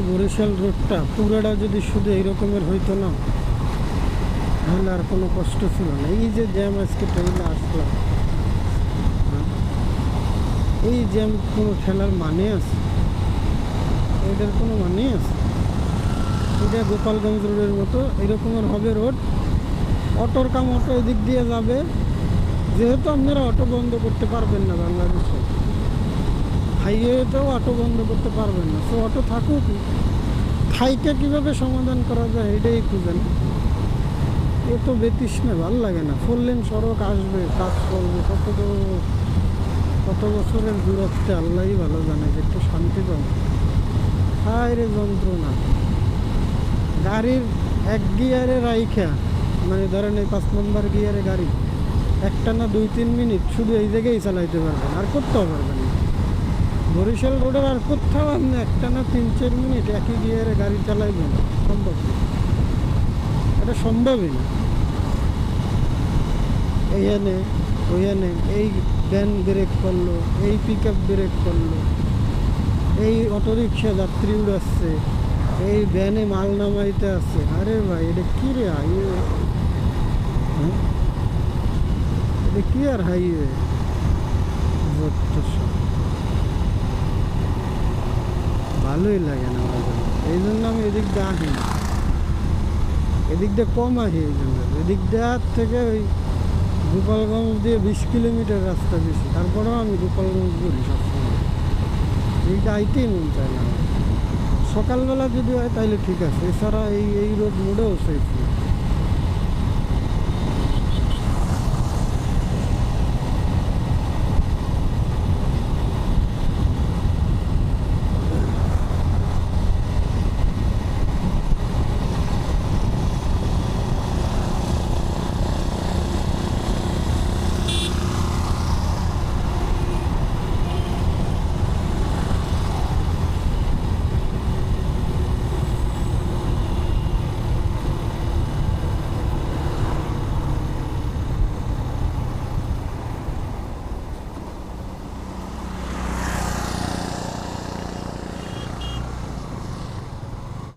বরিশাল রোডটা পুরাটা যদি শুধু এইরকমের হইতো না, তাহলে আর কোনো কষ্ট ছিল না। এই যে জ্যাম আজকে ট্রেনে আসলাম হ্যাঁ? এই জ্যাম কোনো ঠেলার মানে আছে? এটার কোনো মানে আছে? এটা গোপালগঞ্জ রোডের মতো এরকমের হবে রোড। অটোর কাম অটো এদিক দিয়ে যাবে। যেহেতু আপনারা অটো বন্ধ করতে পারবেন না বাংলাদেশে। হাইওয়েতেও অটো বন্ধ করতে পারবেন না। সো অটো থাকুক থাইকে কীভাবে সমাধান করা যায় এটাই খুঁজেন এ তো বেতৃষ্ণা, ভালো লাগে না। ফোর লেন সড়ক আসবে, কাজ করবে, কত তো- কত বছরের দূরত্বে, আল্লাহই ভালো জানে যে একটু শান্তি পাবো। হায় রে যন্ত্রণা। গাড়ির এক গিয়ারে রাইখা মানে ধরেন এই পাঁচ নম্বর গিয়ারে গাড়ি, একটা না দুই তিন মিনিট, শুধু এই জায়গায় চালাইতে পারবেন, আর করতেও পারবেন না। বরিশাল রোডের আর কোথাও আপনি একটা না তিন চার মিনিট একই গিয়ারে গাড়ি চালাইবেন। সম্ভব এটা সম্ভবই না। এইখানে ওইখানে এই ভ্যান ব্রেক করল, এই পিক আপ ব্রেক করল, এই অটোরিকশা যাত্রী উড়াচ্ছে, এই ভ্যানে মাল নামাইতে আছে। আরে ভাই, এটা কি রে হাইওয়ে হ্যাঁ? এটা কি আর হাইওয়ে ভালোই লাগে না আমার জন্য। এই জন্য আমি এদিক দিয়ে আহি না। এদিক দিয়ে কম আসি এই জন্য। এদিক দেওয়ার থেকে ওই গোপালগঞ্জ দিয়ে বিশ কিলোমিটার রাস্তা বেশি। তারপরেও আমি গোপালগঞ্জ ঘুরি সবসময়। এইটা আইতেই মন চায় না। সকালবেলা যদি হয় তাহলে ঠিক আছে। এছাড়া এই এই রোড মোড়েও সেফ